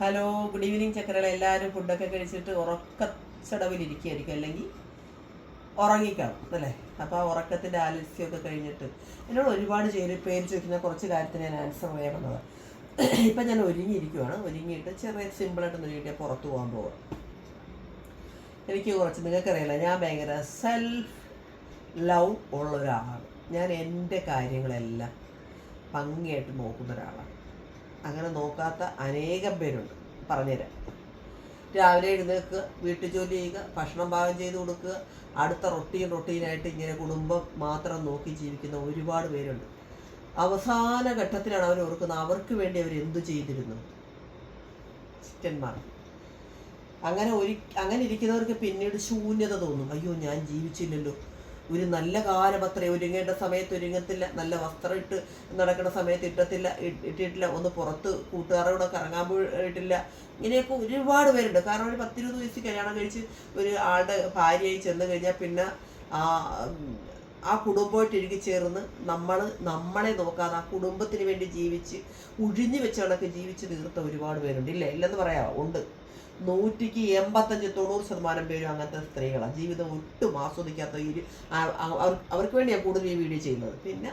Hello good evening ചക്കരകളെ. എല്ലാവരും ഫുഡൊക്കെ കഴിച്ചിട്ട് ഉറക്കച്ചടവിലിരിക്കുകയായിരിക്കും അല്ലെങ്കിൽ ഉറങ്ങിക്കാണും അല്ലേ? അപ്പോൾ ആ ഉറക്കത്തിന്റെ ആലസ്യമൊക്കെ കഴിഞ്ഞിട്ട് എന്നോട് ഒരുപാട് പേര് പേര് ചോദിക്കുന്ന കുറച്ച് കാര്യത്തിന് ഞാൻ ആൻസർ പറയാമെന്നത് ഇപ്പം ഞാൻ ഒരുങ്ങിയിരിക്കുവാണ്. ഒരുങ്ങിയിട്ട് ചെറിയ സിമ്പിളായിട്ടൊന്ന് ഒരുങ്ങിയിട്ട് പുറത്ത് പോകാൻ പോകും എനിക്ക് കുറച്ച് നിങ്ങൾക്കറിയില്ല ഞാൻ ഭയങ്കര സെൽഫ് ലവ് ഉള്ള ഒരാളാണ്. ഞാൻ എന്റെ കാര്യങ്ങളെല്ലാം ഭംഗിയായിട്ട് നോക്കുന്ന ഒരാളാണ്. അങ്ങനെ നോക്കാത്ത അനേകം പേരുണ്ട്. പറഞ്ഞുതരാം. രാവിലെ എഴുന്നേൽക്കുക വീട്ടു ജോലി ചെയ്യുക ഭക്ഷണം പാകം ചെയ്ത് കൊടുക്കുക അടുത്ത റൊട്ടീൻ റൊട്ടീനായിട്ട് ഇങ്ങനെ കുടുംബം മാത്രം നോക്കി ജീവിക്കുന്ന ഒരുപാട് പേരുണ്ട്. അവസാന ഘട്ടത്തിലാണ് അവർ ഓർക്കുന്നത് അവർക്ക് വേണ്ടി അവർ എന്തു ചെയ്തിരുന്നു? അങ്ങനെ ഒരു അങ്ങനെ ഇരിക്കുന്നവർക്ക് പിന്നീട് ശൂന്യത തോന്നും. അയ്യോ ഞാൻ ജീവിച്ചില്ലല്ലോ. ഒരു നല്ല കാലം അത്ര ഒരുങ്ങേണ്ട സമയത്ത് ഒരുങ്ങത്തില്ല നല്ല വസ്ത്രം ഇട്ട് നടക്കുന്ന സമയത്ത് ഇട്ടത്തില്ല ഇട്ടിട്ടില്ല ഒന്ന് പുറത്ത് കൂട്ടുകാരോടൊക്കെ ഇറങ്ങാൻ പോയിട്ടില്ല ഇങ്ങനെയൊക്കെ ഒരുപാട് പേരുണ്ട്. കാരണം ഒരു പത്തിരുപത് വയസ്സിൽ കല്യാണം കഴിച്ച് ഒരു ആളുടെ ഭാര്യയായി ചെന്ന് കഴിഞ്ഞാൽ പിന്നെ ആ ആ കുടുംബമായിട്ട് ഇഴുകി ചേർന്ന് നമ്മൾ നമ്മളെ നോക്കാതെ ആ കുടുംബത്തിന് വേണ്ടി ജീവിച്ച് ഉഴിഞ്ഞു വെച്ചവളൊക്കെ ജീവിച്ച് തീർത്ത ഒരുപാട് പേരുണ്ട്. ഇല്ല ഇല്ലെന്ന് പറയാമോ ഉണ്ട്. നൂറ്റിക്ക് എൺപത്തഞ്ച് തൊണ്ണൂറ് ശതമാനം പേരും അങ്ങനത്തെ സ്ത്രീകളാണ് ജീവിതം ഒട്ടും ആസ്വദിക്കാത്ത അവർക്ക് വേണ്ടിയാണ് കൂടുതൽ ഈ വീഡിയോ ചെയ്യുന്നത്. പിന്നെ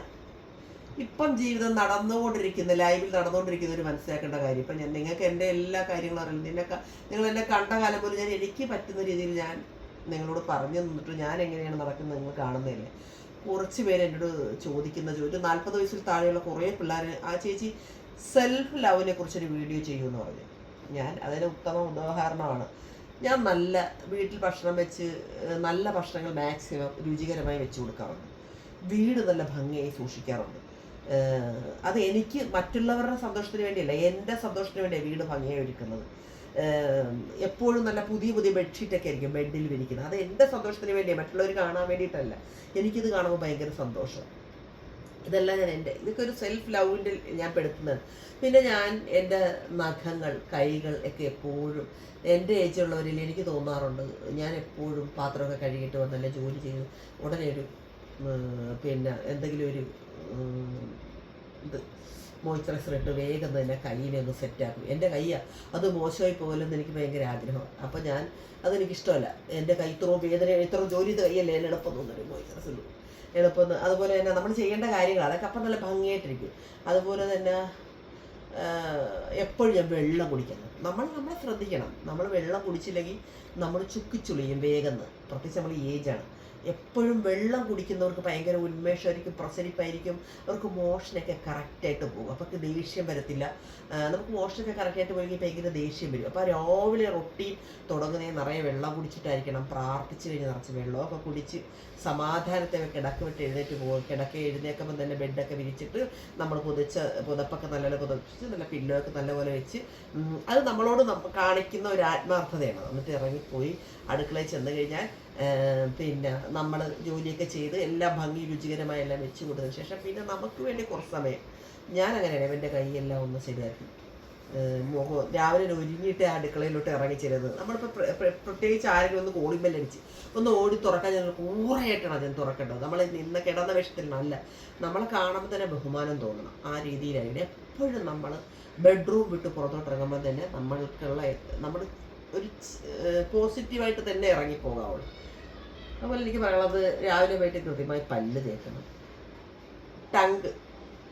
ഇപ്പം ജീവിതം നടന്നുകൊണ്ടിരിക്കുന്ന ലൈവിൽ നടന്നുകൊണ്ടിരിക്കുന്ന ഒരു മനസ്സിലാക്കേണ്ട കാര്യം. ഇപ്പം ഞാൻ നിങ്ങൾക്ക് എന്റെ എല്ലാ കാര്യങ്ങളും അറിയില്ല നിന്നെ നിങ്ങൾ എന്നെ കണ്ട കാലം പോലും ഞാൻ എനിക്ക് പറ്റുന്ന രീതിയിൽ ഞാൻ നിങ്ങളോട് പറഞ്ഞു തന്നിട്ട് ഞാൻ എങ്ങനെയാണ് നടക്കുന്നത് നിങ്ങൾ കാണുന്നതല്ലേ? കുറച്ച് പേര് എന്നോട് ചോദിക്കുന്ന ഒരു നാൽപ്പത് വയസ്സിൽ താഴെയുള്ള കുറേ പിള്ളേർ ആ ചേച്ചി സെൽഫ് ലവിനെ കുറിച്ചൊരു വീഡിയോ ചെയ്യുമെന്ന് പറഞ്ഞു. ഞാൻ അതിന് ഉത്തമ ഉദാഹരണമാണ്. ഞാൻ നല്ല വീട്ടിൽ ഭക്ഷണം വെച്ച് നല്ല ഭക്ഷണങ്ങൾ മാക്സിമം രുചികരമായി വെച്ച് കൊടുക്കാറുണ്ട്. വീട് നല്ല ഭംഗിയായി സൂക്ഷിക്കാറുണ്ട്. അത് എനിക്ക് മറ്റുള്ളവരുടെ സന്തോഷത്തിന് വേണ്ടിയല്ല എന്റെ സന്തോഷത്തിന് വേണ്ടിയാണ് വീട് ഭംഗിയായി ഒരുക്കുന്നത്. എപ്പോഴും നല്ല പുതിയ പുതിയ ബെഡ്ഷീറ്റൊക്കെ ആയിരിക്കും ബെഡിൽ വിരിക്കുന്നത്. അത് എന്റെ സന്തോഷത്തിന് വേണ്ടിയാണ് മറ്റുള്ളവർ കാണാൻ വേണ്ടിയിട്ടല്ല. എനിക്കിത് കാണുമ്പോൾ ഭയങ്കര സന്തോഷം. ഇതെല്ലാം ഞാൻ എന്റെ ഇതൊക്കെ ഒരു സെൽഫ് ലവിന്റെ ഞാൻ പെടുത്തുന്നത്. പിന്നെ ഞാൻ എന്റെ നഖങ്ങൾ കൈകൾ ഒക്കെ എപ്പോഴും എന്റെ ഏജുള്ളവരിൽ എനിക്ക് തോന്നാറുണ്ട്. ഞാൻ എപ്പോഴും പാത്രമൊക്കെ കഴുകിയിട്ട് വന്നല്ല ജോലി ചെയ്ത് ഉടനെ ഒരു പിന്നെ എന്തെങ്കിലും ഒരു ഇത് മോയ്സ്ചറൈസർ ഇട്ട് വേഗം തന്നെ കയ്യിനെ ഒന്ന് സെറ്റാക്കും എന്റെ കൈയാണ് അത് മോശമായി പോകലെന്ന് എനിക്ക് ഭയങ്കര ആഗ്രഹമാണ്. അപ്പോൾ ഞാൻ അതെനിക്കിഷ്ടമല്ല. എന്റെ കൈ ഇത്രയും വേദന ഇത്രയും ജോലി ചെയ്ത കൈയല്ലേ എന്നെ എളുപ്പം തോന്നുന്നു മോയ്സ്ചറൈസർ എളുപ്പം അതുപോലെ തന്നെ നമ്മൾ ചെയ്യേണ്ട കാര്യങ്ങൾ അതൊക്കെ അപ്പം നല്ല ഭംഗിയായിട്ടിരിക്കും. അതുപോലെ തന്നെ എപ്പോഴും ഞാൻ വെള്ളം കുടിക്കണം നമ്മൾ നമ്മളെ ശ്രദ്ധിക്കണം. നമ്മൾ വെള്ളം കുടിച്ചില്ലെങ്കിൽ നമ്മൾ ചുക്കിച്ചുളിയും വേഗം പ്രത്യേകിച്ച് നമ്മൾ ഏജാണ് എപ്പോഴും വെള്ളം കുടിക്കുന്നവർക്ക് ഭയങ്കര ഉന്മേഷമായിരിക്കും പ്രസരിപ്പായിരിക്കും. അവർക്ക് മോഷനൊക്കെ കറക്റ്റായിട്ട് പോകും. അപ്പോൾ ദേഷ്യം വരത്തില്ല. നമുക്ക് മോഷനൊക്കെ കറക്റ്റായിട്ട് പോയെങ്കിൽ ഭയങ്കര ദേഷ്യം വരും. അപ്പോൾ രാവിലെ റൊട്ടി തുടങ്ങുന്നതിന് നിറയെ വെള്ളം കുടിച്ചിട്ടായിരിക്കണം. പ്രാർത്ഥിച്ച് കഴിഞ്ഞ് നിറച്ച് വെള്ളമൊക്കെ കുടിച്ച് സമാധാനത്തെ കിടക്ക് വിട്ട് എഴുന്നേറ്റ് പോകും കിടക്ക എഴുന്നേക്കുമ്പോൾ തന്നെ ബെഡൊക്കെ വിരിച്ചിട്ട് നമ്മൾ പുതച്ച പുതപ്പൊക്കെ നല്ലപോലെ പുതപ്പിച്ച് നല്ല പില്ലൊക്കെ നല്ലപോലെ വെച്ച് അത് നമ്മളോട് കാണിക്കുന്ന ഒരു ആത്മാർത്ഥതയാണ്. എന്നിട്ട് ഇറങ്ങിപ്പോയി അടുക്കളയിൽ ചെന്ന് കഴിഞ്ഞാൽ പിന്നെ നമ്മൾ ജോലിയൊക്കെ ചെയ്ത് എല്ലാം ഭംഗി രുചികരമായി എല്ലാം വെച്ച് കൊടുത്തതിന് ശേഷം പിന്നെ നമുക്ക് വേണ്ടി കുറച്ച് സമയം ഞാൻ അങ്ങനെയാണ് എന്റെ കൈയെല്ലാം ഒന്ന് ശരിയാക്കി. മുഖം രാവിലെ ഒരു ഒരുങ്ങിയിട്ട് അടുക്കളയിലോട്ട് ഇറങ്ങി ചെല്ലുന്നത്. നമ്മളിപ്പോൾ പ്രത്യേകിച്ച് ആരെങ്കിലും ഒന്ന് ഓടിമ്പല്ലടിച്ച് ഒന്ന് ഓടി തുറക്കാൻ ഞാൻ കൂറയായിട്ടാണ് അതിന് തുറക്കേണ്ടത്. നമ്മൾ നിന്ന് കിടന്ന വേഷത്തിലല്ല നമ്മളെ കാണുമ്പോൾ തന്നെ ബഹുമാനം തോന്നണം. ആ രീതിയിലായിട്ട് എപ്പോഴും നമ്മൾ ബെഡ്റൂം വിട്ട് പുറത്തോട്ട് ഇറങ്ങുമ്പോൾ തന്നെ നമ്മൾക്കുള്ള നമ്മൾ ഒരു പോസിറ്റീവായിട്ട് തന്നെ ഇറങ്ങി പോകാവുള്ളൂ അതുപോലെ എനിക്ക് പറയാനുള്ളത് രാവിലെ പോയിട്ട് കൃത്യമായി പല്ല് തേക്കണം. ടങ്ക്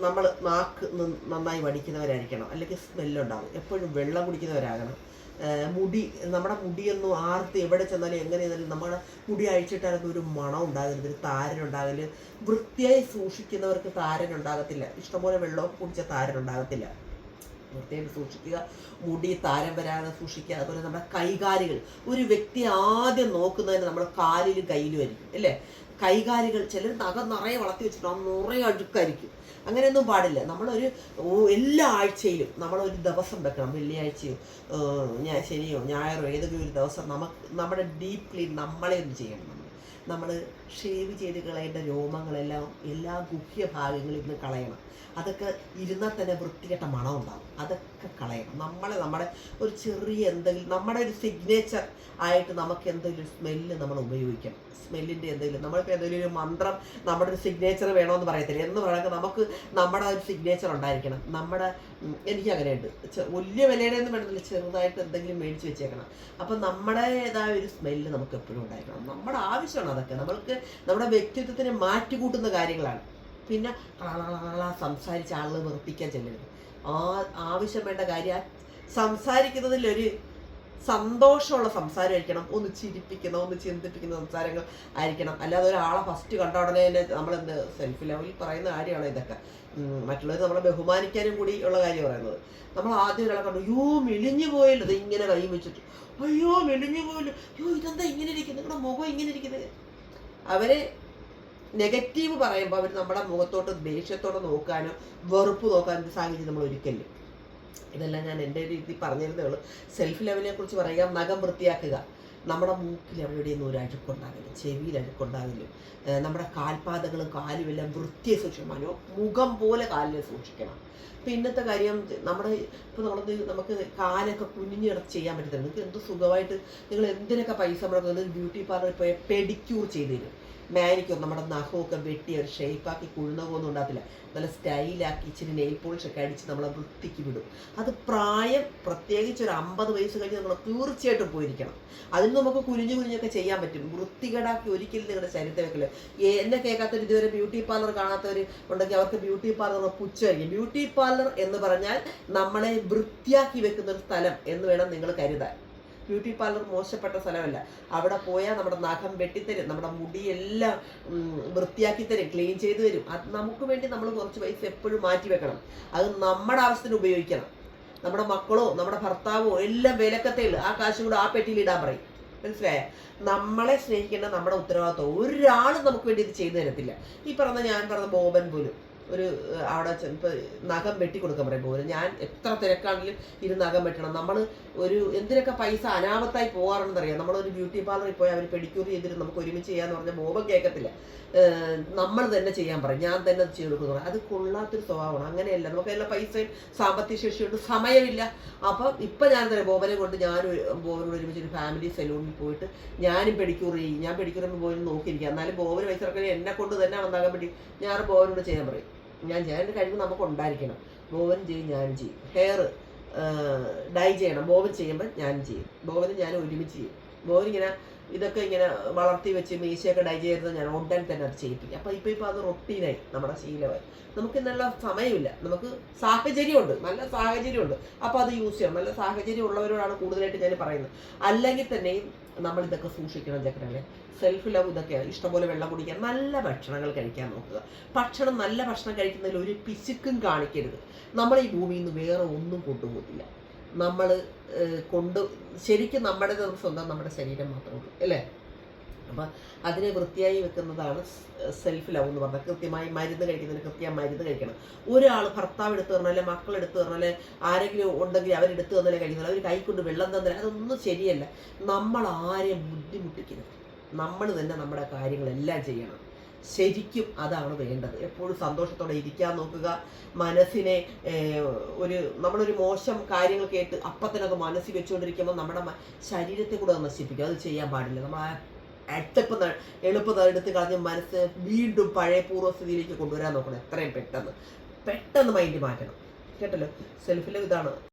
നമ്മൾ നാക്ക് നന്നായി വടിക്കുന്നവരായിരിക്കണം. അല്ലെങ്കിൽ സ്മെല്ലുണ്ടാകും എപ്പോഴും വെള്ളം കുടിക്കുന്നവരാകണം. മുടി നമ്മുടെ മുടിയൊന്നും ആർത്ത് എവിടെ ചെന്നാലും എങ്ങനെ ചെന്നാലും നമ്മുടെ മുടി അഴിച്ചിട്ടാലൊന്നും ഒരു മണം ഉണ്ടാകരുത്. ഒരു താരനുണ്ടാകൽ വൃത്തിയായി സൂക്ഷിക്കുന്നവർക്ക് താരനുണ്ടാകത്തില്ല ഇഷ്ടംപോലെ വെള്ളമൊക്കെ കുടിച്ച താരനുണ്ടാകത്തില്ല വൃത്തിയായിട്ട് സൂക്ഷിക്കുക. മുടി താരം വരാതെ സൂക്ഷിക്കുക. അതുപോലെ നമ്മുടെ കൈകാലുകൾ. ഒരു വ്യക്തി ആദ്യം നോക്കുന്നതിന് നമ്മുടെ കാലിലും കയ്യിലും ആയിരിക്കും അല്ലേ? കൈകാലുകൾ ചിലർ നഖം നിറയെ വളർത്തി വെച്ചിട്ടുണ്ടാവും നിറയെ അഴുക്കായിരിക്കും. അങ്ങനെയൊന്നും പാടില്ല. നമ്മളൊരു എല്ലാ ആഴ്ചയിലും നമ്മളൊരു ദിവസം വെക്കണം. വെള്ളിയാഴ്ചയോ ഞാൻ ശനിയോ ഞായറോ ഏതെങ്കിലും ഒരു ദിവസം നമുക്ക് നമ്മുടെ ഡീപ്ലി നമ്മളെ ഒന്ന് ചെയ്യണം. നമ്മൾ ഷേവ് ചെയ്ത് കളയേണ്ട രോമങ്ങളെല്ലാം എല്ലാ ഗുഹ്യ ഭാഗങ്ങളിൽ നിന്ന് കളയണം. അതൊക്കെ ഇരുന്നാൽ തന്നെ വൃത്തികെട്ട മണം ഉണ്ടാകും അതൊക്കെ കളയണം. നമ്മളെ നമ്മുടെ ഒരു ചെറിയ എന്തെങ്കിലും നമ്മുടെ ഒരു സിഗ്നേച്ചർ ആയിട്ട് നമുക്ക് എന്തെങ്കിലും സ്മെല്ല് നമ്മൾ ഉപയോഗിക്കണം. സ്മെല്ലിന്റെ എന്തെങ്കിലും നമ്മളിപ്പോൾ എന്തെങ്കിലും ഒരു മന്ത്രം നമ്മുടെ ഒരു സിഗ്നേച്ചർ വേണമെന്ന് പറയത്തില്ല. എന്ന് പറയുന്നത് നമുക്ക് നമ്മുടെ ഒരു സിഗ്നേച്ചർ ഉണ്ടായിരിക്കണം. നമ്മുടെ എനിക്ക് അങ്ങനെയുണ്ട്. വലിയ വിലയുടെ ഒന്നും വേണമെന്നില്ല. ചെറുതായിട്ട് എന്തെങ്കിലും മേടിച്ച് വെച്ചേക്കണം. അപ്പം നമ്മുടേതായ ഒരു സ്മെല്ല് നമുക്ക് എപ്പോഴും ഉണ്ടായിരിക്കണം. നമ്മുടെ ആവശ്യമാണ് അതൊക്കെ. നമ്മൾക്ക് നമ്മുടെ വ്യക്തിത്വത്തിനെ മാറ്റിക്കൂട്ടുന്ന കാര്യങ്ങളാണ്. പിന്നെ കളകളകള സംസാരിച്ച ആളുകൾ വെറുപ്പിക്കാൻ ചെല്ലരുത്. ആ ആവശ്യം വേണ്ട കാര്യം സംസാരിക്കുന്നതിൽ ഒരു സന്തോഷമുള്ള സംസാരമായിരിക്കണം ഒന്ന് ചിരിപ്പിക്കുന്ന ഒന്ന് ചിന്തിപ്പിക്കുന്ന സംസാരങ്ങൾ ആയിരിക്കണം. അല്ലാതെ ഒരാളെ ഫസ്റ്റ് കണ്ട ഉടനെ തന്നെ നമ്മളെന്ത് സെൽഫ് ലെവലിൽ പറയുന്ന കാര്യമാണ് ഇതൊക്കെ. മറ്റുള്ളവർ നമ്മളെ ബഹുമാനിക്കാനും കൂടി ഉള്ള കാര്യം പറയുന്നത്. നമ്മൾ ആദ്യം ഒരാളെ കണ്ടു അയ്യോ മെലിഞ്ഞു പോയല്ലോ. ഇത് ഇങ്ങനെ കൈ വെച്ചിട്ട് അയ്യോ മെലിഞ്ഞു പോയല്ലോ. അയ്യോ ഇതെന്താ ഇങ്ങനെ ഇരിക്കുന്നത് നിങ്ങളുടെ മുഖം ഇങ്ങനെ ഇരിക്കുന്നത് അവർ നെഗറ്റീവ് പറയുമ്പോൾ അവർ നമ്മുടെ മുഖത്തോട്ട് ദേഷ്യത്തോടെ നോക്കാനോ വെറുപ്പ് നോക്കാനോ സാഹചര്യം നമ്മൾ ഒരിക്കലും ഇതെല്ലാം ഞാൻ എന്റെ രീതിയിൽ പറഞ്ഞിരുന്നേ ഉള്ളൂ. സെൽഫ് ലെവലിനെ കുറിച്ച് പറയുക നഖം വൃത്തിയാക്കുക. നമ്മുടെ മൂക്കിൽ എവിടെയൊന്നും ഒരു അഴുക്കുണ്ടാകില്ല ചെവിയിൽ അഴുക്കുണ്ടാകില്ല നമ്മുടെ കാൽപാതകളും കാലും എല്ലാം വൃത്തിയെ സൂക്ഷിക്കണം മുഖം പോലെ കാലിനെ സൂക്ഷിക്കണം. പിന്നത്തെ കാര്യം നമ്മുടെ ഇപ്പോൾ നമ്മളത് നമുക്ക് കാലൊക്കെ കുഞ്ഞു കിടന്ന് ചെയ്യാൻ പറ്റത്തില്ല. നിങ്ങൾക്ക് എന്ത് സുഖമായിട്ട് നിങ്ങൾ എന്തിനൊക്കെ പൈസ മുടക്കുന്നത് ബ്യൂട്ടി പാർലറിൽ പോയി പെഡിക്യൂർ ചെയ്ത് തരും. മാനിക്യൂർ നമ്മുടെ നഖമൊക്കെ വെട്ടി ഒരു ഷേപ്പാക്കി കുഴുന്നകൊന്നും ഉണ്ടാകത്തില്ല. നല്ല സ്റ്റൈലാക്കി ഇച്ചിരി നെയിൽ പോളിഷ് ഒക്കെ അടിച്ച് നമ്മളെ വൃത്തിക്ക് വിടും. അത് പ്രായം പ്രത്യേകിച്ച് ഒരു അമ്പത് വയസ്സ് കഴിഞ്ഞ് നമ്മൾ തീർച്ചയായിട്ടും പോയിരിക്കണം. അതിന് നമുക്ക് കുനിഞ്ഞു കുനിഞ്ഞൊക്കെ ചെയ്യാൻ പറ്റും. വൃത്തികേടാക്കി ഒരിക്കലും നിങ്ങളുടെ ശരീരത്തെ വെക്കില്ല. എന്നെ കേൾക്കാത്തൊരു ഇതുവരെ ബ്യൂട്ടി പാർലർ കാണാത്തവർ ഉണ്ടെങ്കിൽ അവർക്ക് ബ്യൂട്ടി പാർലർ പുച്ഛമായിരിക്കും. ബ്യൂട്ടി പാർലർ എന്ന് പറഞ്ഞാൽ നമ്മളെ വൃത്തിയാക്കി വെക്കുന്ന ഒരു സ്ഥലം എന്ന് വേണം നിങ്ങൾ കരുതാൻ. ബ്യൂട്ടി പാർലർ മോശപ്പെട്ട സ്ഥലമല്ല. അവിടെ പോയാൽ നമ്മുടെ നഖം വെട്ടിത്തരും നമ്മുടെ മുടിയെല്ലാം വൃത്തിയാക്കി തരും ക്ലീൻ ചെയ്ത് തരും. അത് നമുക്ക് വേണ്ടി നമ്മൾ കുറച്ച് പൈസ എപ്പോഴും മാറ്റി വെക്കണം. അത് നമ്മുടെ ആവശ്യത്തിന് ഉപയോഗിക്കണം. നമ്മുടെ മക്കളോ നമ്മുടെ ഭർത്താവോ എല്ലാം വിലക്കത്തേ ഉള്ളു. ആ കാശ് കൂടെ ആ പെട്ടിയിൽ ഇടാൻ പറയും. മനസ്സിലായ? നമ്മളെ സ്നേഹിക്കേണ്ട നമ്മുടെ ഉത്തരവാദിത്വം. ഒരാളും നമുക്ക് വേണ്ടി ഇത് ചെയ്തു തരത്തില്ല. ഈ പറഞ്ഞ ഞാൻ പറഞ്ഞ ബോബൻ പോലും. ഒരു അവിടെ ഇപ്പൊ നഖം വെട്ടി കൊടുക്കാൻ പറയും. പോലും ഞാൻ എത്ര തിരക്കാണെങ്കിലും ഇരുന്ന് നഖം വെട്ടണം. നമ്മൾ ഒരു എന്തിനൊക്കെ പൈസ അനാമത്തായി പോകാറുണ്ടെന്ന് അറിയാം നമ്മളൊരു ബ്യൂട്ടി പാർലറിൽ പോയി അവർ പെഡിക്യൂർ ചെയ്തിട്ട് നമുക്ക് ഒരുമിച്ച് ചെയ്യാന്ന് പറഞ്ഞാൽ ബോബം കേൾക്കത്തില്ല നമ്മൾ തന്നെ ചെയ്യാൻ പറയും. ഞാൻ തന്നെ ചെയ്ത് കൊടുക്കുന്നു അത് കൊള്ളാത്തൊരു സ്വഭാവമാണ്. അങ്ങനെയല്ല. നമുക്ക് എല്ലാ പൈസയും സാമ്പത്തിക ശേഷിയുണ്ട് സമയമില്ല. അപ്പം ഇപ്പം ഞാൻ തന്നെ ബോബനെ കൊണ്ട് ഞാൻ ബോബനോട് ഒരുമിച്ച് ഒരു ഫാമിലി സലൂണിൽ പോയിട്ട് ഞാനും പെഡിക്യൂർ ചെയ്യും ഞാൻ പെഡിക്യൂർ പോയി നോക്കിയിരിക്കുക എന്നാലും ബോബന് പൈസ ഇറക്കണേ എന്നെ കൊണ്ട് തന്നെ വന്നാകാൻ വേണ്ടി ഞാൻ ബോബനോട് ചെയ്യാൻ പറയും. ഞാൻ ചെയ്യാം എന്റെ കഴിവ് നമുക്ക് ഉണ്ടായിരിക്കണം ബോവൻ ചെയ്യും ഞാൻ ചെയ്യും. ഹെയർ ഡൈ ചെയ്യണം. ബോവൻ ചെയ്യുമ്പോൾ ഞാൻ ചെയ്യും. ബോബനും ഞാൻ ഒരുമിച്ച് ചെയ്യും. ബോവൻ ഇങ്ങനെ ഇതൊക്കെ ഇങ്ങനെ വളർത്തി വെച്ച് മീശയൊക്കെ ഡൈ ചെയ്യുന്നത് ഞാൻ ഉടൻ തന്നെ അത് ചെയ്യിപ്പിക്കും. അപ്പോൾ ഇപ്പോൾ ഇപ്പോൾ അത് റൊട്ടീനായി നമ്മുടെ ശീലമായി. നമുക്ക് നല്ല സമയമില്ല. നമുക്ക് സാഹചര്യമുണ്ട്. നല്ല സാഹചര്യമുണ്ട്. അപ്പോൾ അത് യൂസ് ചെയ്യണം. നല്ല സാഹചര്യം ഉള്ളവരോടാണ് കൂടുതലായിട്ട് ഞാൻ പറയുന്നത്. അല്ലെങ്കിൽ തന്നെയും നമ്മൾ ഇതൊക്കെ സൂക്ഷിക്കണം ചക്രങ്ങളെ സെൽഫ് ലവ് ഇതൊക്കെയാണ് ഇഷ്ടംപോലെ വെള്ളം കുടിക്കാൻ നല്ല ഭക്ഷണങ്ങൾ കഴിക്കാൻ നോക്കുക. ഭക്ഷണം നല്ല ഭക്ഷണം കഴിക്കുന്നതിൽ ഒരു പിശുക്കും കാണിക്കരുത്. നമ്മൾ ഈ ഭൂമിയിൽ നിന്ന് വേറെ ഒന്നും കൊണ്ടുപോകില്ല നമ്മൾ കൊണ്ട് ശരിക്കും നമ്മുടെ സ്വന്തം നമ്മുടെ ശരീരം മാത്രമേ ഉള്ളൂ. അല്ലേ? അപ്പം അതിനെ വൃത്തിയായി വെക്കുന്നതാണ് സെൽഫ് ലവ് എന്ന് പറഞ്ഞാൽ കൃത്യമായി മരുന്ന് കഴിക്കുന്നതിന് കൃത്യമായി മരുന്ന് കഴിക്കണം. ഒരാൾ ഭർത്താവ് എടുത്തു പറഞ്ഞാൽ മക്കൾ എടുത്തു തരണല്ലേ ആരെങ്കിലും ഉണ്ടെങ്കിൽ അവരെടുത്തു തന്നാലേ കഴിക്കുന്നില്ല അവർ കൈക്കൊണ്ട് കൊണ്ട് വെള്ളം തന്നാലേ അതൊന്നും ശരിയല്ല. നമ്മൾ ആരെയും ബുദ്ധിമുട്ടിക്കരുത്. നമ്മൾ തന്നെ നമ്മുടെ കാര്യങ്ങളെല്ലാം ചെയ്യണം. ശരിക്കും അതാണ് വേണ്ടത്. എപ്പോഴും സന്തോഷത്തോടെ ഇരിക്കാൻ നോക്കുക. മനസ്സിനെ ഒരു നമ്മളൊരു മോശം കാര്യങ്ങൾ കേട്ട് അപ്പത്തിനൊക്കെ മനസ്സിൽ വെച്ചുകൊണ്ടിരിക്കുമ്പോൾ നമ്മുടെ ശരീരത്തെ കൂടെ നശിപ്പിക്കും. അത് ചെയ്യാൻ പാടില്ല. നമ്മൾ ന- എളുപ്പം എടുത്ത് കളഞ്ഞ് മനസ്സ് വീണ്ടും പഴയ പൂർവസ്ഥിതിയിലേക്ക് കൊണ്ടുവരാൻ നോക്കണം. എത്രയും പെട്ടെന്ന്. പെട്ടെന്ന് മൈൻഡ് മാറ്റണം. കേട്ടല്ലോ? സെൽഫിൽ ഇതാണ്.